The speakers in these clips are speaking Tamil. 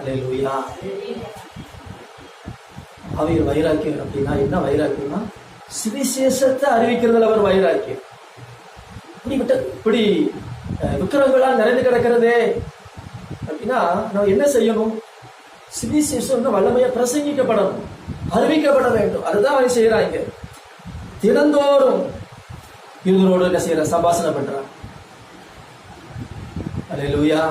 அல்லேலூயா அவர் வைராக்கியம் அப்படின்னா என்ன வைராக்கியம்னா? சுவிசேஷத்தை அறிவிக்கிறதுல அவர் வைராக்கியம். இப்படிப்பட்ட இப்படி விக்கிரகங்களா நிறைந்து கிடக்கிறதே அப்படின்னா நம்ம என்ன செய்யணும்? சுவிசேஷம் வல்லமையை வல்லமையா பிரசங்கிக்கப்படணும். அறிவிக்கப்பட வேண்டும். அதுதான் அவங்க செய்யறாங்க தினந்தோறும் இவங்களோடு என்ன செய்யற சம்பாஷணை பண்றாங்க அல்லேலூயா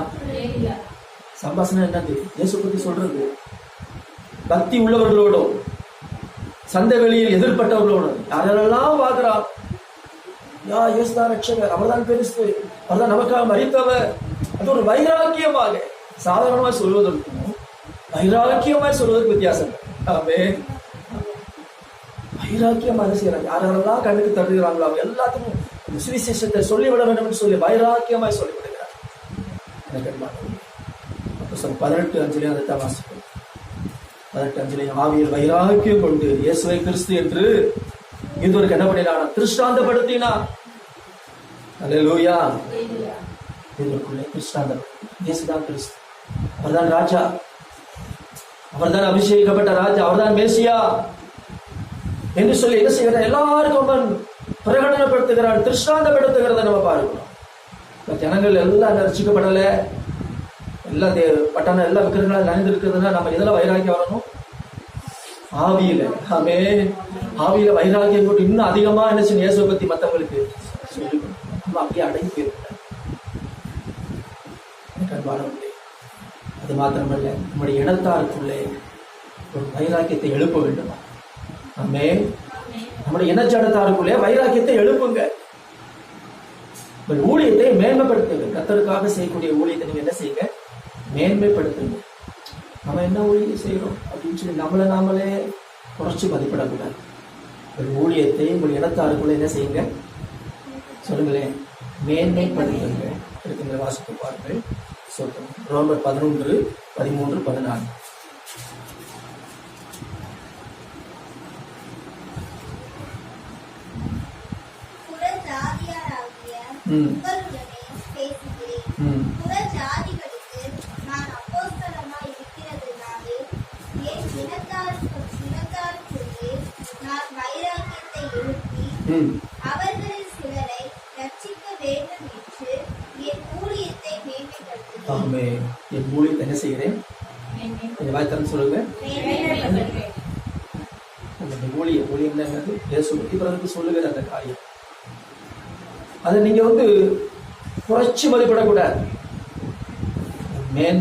சம்பாசனை என்னது? இயேசு பத்தி சொல்றது பக்தி உள்ளவர்களோடும் சந்தை வெளியில் எதிர்பட்டவர்களோடும் யாரெல்லாம் பார்க்கிறா யா இயேசுதான் ரட்சகர் அவர்தான் பெருசு அவர்தான் நமக்காக மறித்தவர் அது ஒரு வைராக்கியமாக. சாதாரணமாக சொல்வதற்கும் வைராக்கியமாய் சொல்வதற்கு வித்தியாசம். ஆமே. வைராக்கியமாக செய்யறாங்க யாரெல்லாம் கண்ணுக்கு தருகிறாங்களோ அவங்க எல்லாத்துக்கும் சுவிசேஷத்தை சொல்லிவிட வேண்டும் என்று சொல்லி வைராக்கியமாய் சொல்லிவிடுகிறார். புஸ்தகம் பதினெட்டு அஞ்சிலே அதைத்தான் வாசிப்போம். பதினெட்டு அஞ்சிலே ஆவியில் வைராக்கியம் கொண்டு இயேசுவை கிறிஸ்து என்று இதுவரைக்கும் என்ன பண்ணினான் திருஷ்டாந்தப்படுத்தினா அல்ல லூயா இதற்குள்ளே திருஷ்டாந்தம் இயேசுதான் கிறிஸ்து. அவர்தான் ராஜா. அவர்தான் அபிஷேகிக்கப்பட்ட ராஜா. அவர்தான் மேசியா. என்று சொல்லி என்ன செய்கிறார்? எல்லாருக்கும் அவன் பிரகடனப்படுத்துகிறான் திருஷ்டாந்தப்படுத்துகிறத நம்ம பார்க்கிறோம். ஜனங்கள் எல்லாம் ரசிக்கப்படலை? எல்லா தே பட்டான எல்லா விக்கிரங்களும் நனைந்து இருக்கிறதுனா நம்ம எதில் வைராக்கியம் வரணும்? ஆவியில. ஆமே ஆவியில வைராக்கியம் போட்டு இன்னும் அதிகமா என்ன செய்யணும்? இயேசுவை பத்தி மற்றவங்களுக்கு சொல்லிக்கணும் நம்ம அப்படியே அடங்கி போயிருக்கோம் அது மாத்திரமல்ல நம்முடைய இனத்தாருக்குள்ளே ஒரு வைராக்கியத்தை எழுப்ப வேண்டுமா? ஆமே நம்முடைய இனச்சடத்தாருக்குள்ளே வைராக்கியத்தை எழுப்புங்க. உங்கள் ஊழியத்தை மேன்மைப்படுத்துங்க கத்தருக்காக செய்யக்கூடிய ஊழியத்தை நீங்க என்ன செய்யுங்க? மேன்மைப்படுத்துங்க நம்ம என்ன ஊழியம் செய்யறோம் அப்படின்னு சொல்லி நம்மளை நாமளே குறைச்சி மதிப்பிடக்கூடாது. உங்கள் ஊழியத்தை உங்கள் இனத்தாருக்குள்ள என்ன செய்யுங்க? சொல்லுங்களேன். மேன்மைப்படுத்துங்க. இருக்குங்கிற வாசிப்பு பாருங்கள். சொல்றோம் ரோமர் பதினொன்று பதிமூன்று புறஜாதியாராகிய ம் உங்களுடனே பேசுகிறேன். ம் புறஜாதிகளுக்கு நான் அப்போஸ்தலனாய் இருக்கிறதினாலே, என் இனத்தாருக்கு- இனத்தாருக்குள்ளே நான் வைராக்கியத்தை எழுப்பி, ம் அவர்களில் சிலரை ரட்சிக்க வேண்டும் என்று என் ஊழியத்தை மேன்மைப்படுத்துகிறேன். ஆமே. என் ஊழியத்தை என்ன செய்கிறேன்? திறந்து சொல்லுங்க. அந்த ஊழியம் ஊழியம் என்னது? இயேசு சொல்லுகிற அந்த காரியம். அதை நீங்க வந்து குறைச்சி மதிப்பிடக்கூடாது மேன்மை